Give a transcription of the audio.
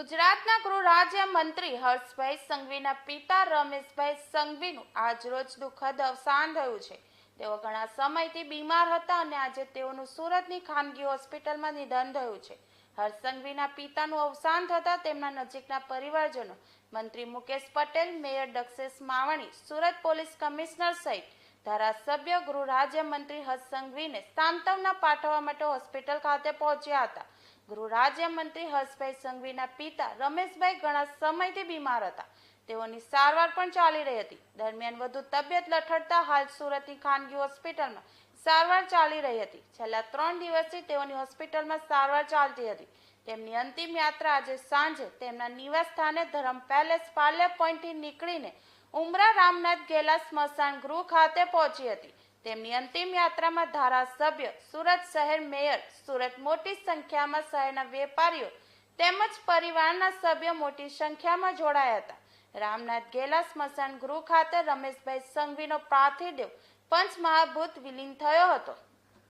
ગુજરાતના ગૃહ રાજ્ય મંત્રી હર્ષભાઈ સંઘવીના પિતા રમેશભાઈ સંઘવીનું આજરોજ દુઃખદ અવસાન થયું છે. તેઓ ઘણા સમયથી બીમાર હતા અને આજે તેઓનું સુરતની ખાનગી હોસ્પિટલમાં નિધન થયું છે. હર્ષ સંઘવીના પિતાનું અવસાન થતાં તેમના નજીકના પરિવારજનો મંત્રી Mukesh Patel, mayor Dakshesh Mavani, Surat police commissioner સહિત ધારાસભ્ય ગૃહ રાજ્યમંત્રી હર્ષ સંઘવીને સાંત્વના પાઠવવા માટે હોસ્પિટલ ખાતે પહોંચ્યા હતા. ગૃહ રાજ્ય મંત્રી હર્ષભાઈ સંઘવીના પિતા રમેશભાઈ ઘણા સમયથી બીમાર હતા. તેઓની સારવાર પણ ચાલી રહી હતી. દરમિયાન વધુ તબિયત લથડતા હાલ સુરતની ખાનગી હોસ્પિટલમાં સારવાર ચાલી રહી હતી. છેલ્લા ત્રણ દિવસથી તેઓની હોસ્પિટલમાં સારવાર ચાલતી હતી. તેમની અંતિમ યાત્રા આજે સાંજે તેમના નિવાસ સ્થાને ધરમ પેલેસ પાર્લે પોઈન્ટથી નીકળીને ઉમરા રામનાથ ગેલા સ્મશાન ગૃહ ખાતે પહોંચી હતી. તેમની અંતિમ યાત્રામાં ધારાસભ્ય, સુરત શહેર મેયર, સુરત મોટી સંખ્યામાં શહેરના વેપારીઓ તેમજ પરિવારના સભ્યો મોટી સંખ્યામાં જોડાયા હતા. રામનાથ ગેલા સ્મશાન ગૃહ ખાતે રમેશભાઈ સંઘવીનો પાર્થિવ દેહ પંચમહાભૂત વિલીન થયો હતો.